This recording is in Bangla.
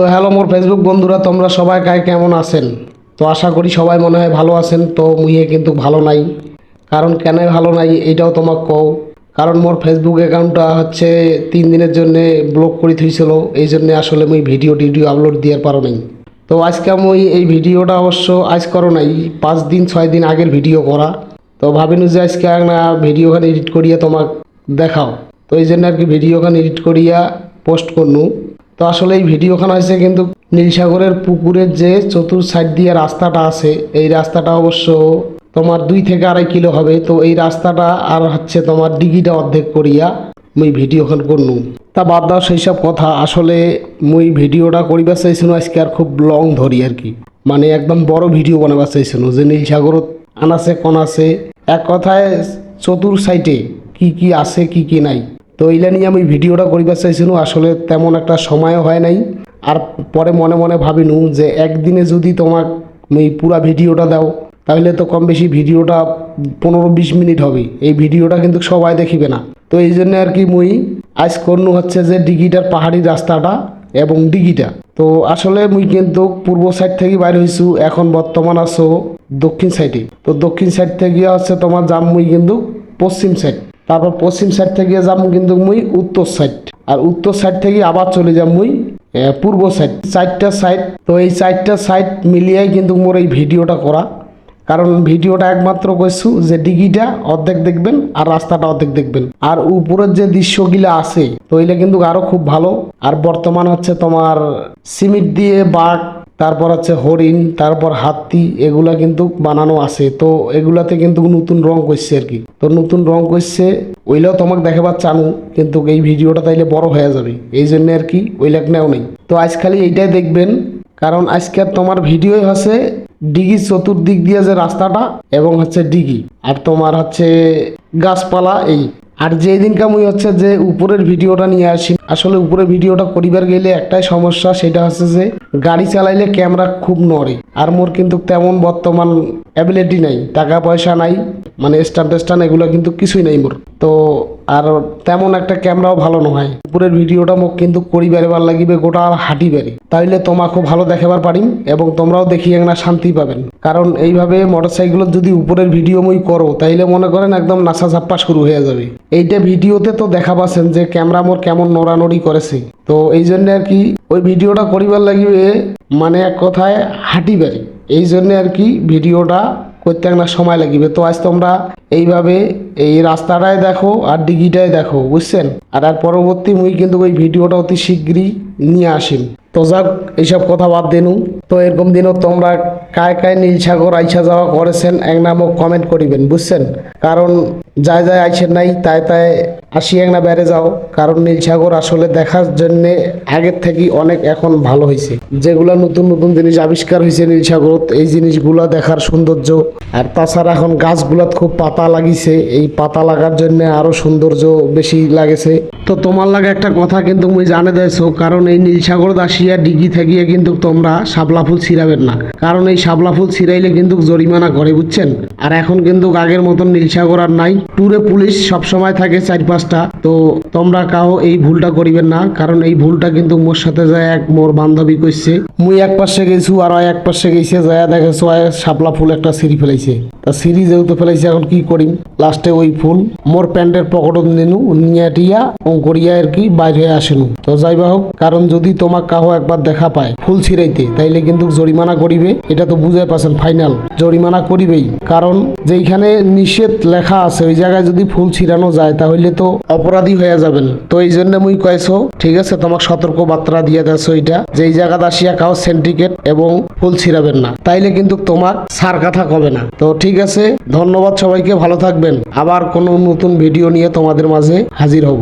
তো হ্যালো মোর ফেসবুক বন্ধুরা, তোমরা সবাই কায় কেমন আছেন? তো আশা করি সবাই মনে হয় ভালো আছেন, তো মুইয়ে কিন্তু ভালো নাই। কারণ কেন ভালো নাই এটাও তোমাক কও। কারণ মোর ফেসবুক অ্যাকাউন্টটা হচ্ছে তিন দিনের জন্য ব্লক করে থইছিল, এই জন্যে আসলে মুই ভিডিও টিডিও আপলোড দিয়ার পারো নাই। তো আজকে মুই এই ভিডিওটা অবশ্য আজ করো নাই, পাঁচ দিন, ছয় দিন আগের ভিডিও করা। তো ভাবিনু যে আজকে না ভিডিওখান এডিট করিয়া তোমাক দেখাও। তো এই জন্য আর কি ভিডিওখান এডিট করিয়া পোস্ট করনু। তো আসলে এই ভিডিওখান হয়েছে কিন্তু নীলসাগরের পুকুরের যে চতুর সাইড দিয়ে রাস্তাটা আছে, এই রাস্তাটা অবশ্য তোমার দুই থেকে আড়াই কিলো হবে। তো এই রাস্তাটা আর হচ্ছে তোমার ডিগিটা অর্ধেক করিয়া মুই ভিডিওখান করনু। তা বাদ দাও সেই সব কথা। আসলে মুই ভিডিওটা করিবার চাইছিলাম আজকে আর খুব লং ধরি আর কি। মানে একদম বড় ভিডিও বানাবার চাইছিলাম যে নীলসাগরত আনাছে কোন আছে এক কথায় চতুর সাইটে কি কি আছে, কি কি নাই। তো এইটা নিয়ে আমি ভিডিওটা করিবার চাইছিলাম, আসলে তেমন একটা সময়ও হয় নাই। আর পরে মনে মনে ভাবিনু যে একদিনে যদি তোমার এই পুরা ভিডিওটা দাও, তাহলে তো কম বেশি ভিডিওটা পনেরো বিশ মিনিট হবে। এই ভিডিওটা কিন্তু সবাই দেখিবে না। তো এই জন্য আর কি মুই আজ করনু হচ্ছে যে ডিগিটার পাহাড়ি রাস্তাটা এবং ডিগিটা। তো আসলে মুই কিন্তু পূর্ব সাইড থেকে বাইর হইছু এখন বর্তমান আছো দক্ষিণ সাইডে তো দক্ষিণ সাইড থেকে হচ্ছে তোমার যাম মুই কিন্তু পশ্চিম সাইড তারপর পশ্চিম সাইড থেকে যাম কিন্তু মুই উত্তর সাইড আর উত্তর সাইড থেকে আবার চলে যাম মুই পূর্ব সাইড চারটা সাইড তো এই চারটা সাইড মিলিয়েই কিন্তু মোর এই ভিডিওটা করা। কারণ ভিডিওটা একমাত্র কইছু যে ডিগিটা অর্ধেক দেখবেন আর রাস্তাটা অর্ধেক দেখবেন। আর উপরের যে দৃশ্যগুলা আছে, তো এগুলা কিন্তু আরও খুব ভালো। আর বর্তমান হচ্ছে তোমার সিমেন্ট দিয়ে বাঘ তারপর হচ্ছে হরিণ, তারপর হাতি, এগুলা কিন্তু বানানো আছে। তো এগুলাতে কিন্তু নতুন রং করছে আর কি। তো নতুন রং করছে ওইলাও তোমাকে দেখাবার চানু, কিন্তু এই ভিডিওটা তাইলে বড় হয়ে যাবে। এই জন্য আর কি ওই লাগ নেও নেই। তো আজ খালি এইটাই দেখবেন, কারণ আজকে তোমার ভিডিওই হচ্ছে ডিগি চতুর্দিক দিয়ে যে রাস্তাটা এবং হচ্ছে ডিগি, আর তোমার হচ্ছে গাছপালা এই আর যেই দিনকে আমি হচ্ছে যে উপরের ভিডিওটা নিয়ে আসি, আসলে উপরের ভিডিওটা করিবার গেলে একটাই সমস্যা, সেটা হচ্ছে যে গাড়ি চালাইলে ক্যামেরা খুব নড়ে, আর মোর কিন্তু তেমন বর্তমান অ্যাবিলিটি নাই, টাকা পয়সা নাই মানে স্ট্যান্ড স্ট্যান্ড এগুলো কিন্তু কিছুই নাই মোর। তো আর তেমন একটা ক্যামেরাও ভালো নয়। উপরের ভিডিওটা মোক কিন্তু করিবারে বার লাগিবে, গোটা হাঁটি বেড়ে তাইলে তোমাকে ভালো দেখাবার পারিম এবং তোমরাও দেখি একটা শান্তি পাবেন। কারণ এইভাবে মোটরসাইকেলের যদি উপরের ভিডিও মই করো, তাইলে মনে করেন একদম নাসা চাপ্পা শুরু হয়ে যাবে। এইটা ভিডিওতে তো দেখা পাচ্ছেন যে ক্যামেরা মোর কেমন নড়ানড়ি করেছে। তো এই জন্য আর কি ওই ভিডিওটা করিবার লাগিবে মানে এক কথায় হাঁটি বেড়ে এই জন্য আর কি ভিডিওটা করতে একটা সময় লাগবে। তো আজ তোমরা এইভাবে এই রাস্তাটাই দেখো আর ডিগিটাই দেখো, বুঝছেন? আর আর পরবর্তী মুই কিন্তু ওই ভিডিওটা অতি শীঘ্রই নিয়ে আসিম। তো যাক, এইসব কথা বাদ দিনু। তো এরকম দিনও তোমরা কায় কায় নীলসাগর আইসা যাওয়া করেছেন, এক নামও কমেন্ট করিবেন, বুঝছেন? কারণ যায় যায় আইসেন নাই, তাই তাই আসি এক না বেড়ে যাও, কারণ নীলসাগর আসলে দেখার জন্য আগের থেকে অনেক এখন ভালো হয়েছে। যেগুলো নতুন নতুন জিনিস আবিষ্কার হয়েছে নীলসাগরত, এই জিনিসগুলো দেখার সৌন্দর্য। আর তাছাড়া এখন গাছগুলাত খুব পাতা লাগিছে, এই পাতা লাগার জন্য আরও সৌন্দর্য বেশি লাগেছে। তো তোমার লাগে একটা কথা কিন্তু মুই জানে দেছো কারণ এই নীলসাগর দাসিয়া ডিগি থাকিয়ে কিন্তু তোমরা শাপলা ফুল ছিড়াবেন না। কারণ এই শাপলা ফুল ছিড়াইলে কিন্তু জরিমানা করে, বুঝছেন? আর এখন কিন্তু আগের মতন নীলসাগর আর নাই। ট্যুরে পুলিশ সব সময় থাকে চার পাঁচটা তো তোমরা কাও এই ভুলটা করিবেন না, কারণ এই ভুলটা কিন্তু মোর সাথে যায় এক মোর বান্ধবী কইছে। মুই এক পাশে গেছু আর এক পাশে গেছে যায় দেখেছ শাপলা ফুল একটা সিঁড়ি ফেলাইছে। তা সিঁড়ি যেহেতু ফেলাইছে, এখন কি করিম? লাস্টে ওই ফুল মোর প্যান্টের পকেটত নেনু, নিয়ে টিয়া করিয়া আর কি বাইরে আসেনু। তো যাইবা হোক, কারণ যদি তোমার কাহো একবার দেখা পায় ফুল ছিঁড়াইতে, তাইলে কিন্তু জরিমানা করিবে, এটা তো বুঝাই পাচ্ছেন ফাইনাল। জরিমানা করিবেই, কারণ যেইখানে নিষেধ লেখা আছে, ওই জায়গায় যদি ফুল ছিড়ানো যায়, তাহলে তো অপরাধী হয়ে যাবেন। তো এই জন্য মুই কয়েছো ঠিক আছে, তোমাকে সতর্ক বার্তা দিয়ে দেশ এটা যে এই জায়গাতে আসিয়া কাউ সেন্টিকেট এবং ফুল ছিড়াবেন না। তাইলে কিন্তু তোমার সার কথা কবে না। তো ঠিক আছে, ধন্যবাদ সবাইকে, ভালো থাকবেন। আবার কোনো নতুন ভিডিও নিয়ে তোমাদের মাঝে হাজির হব।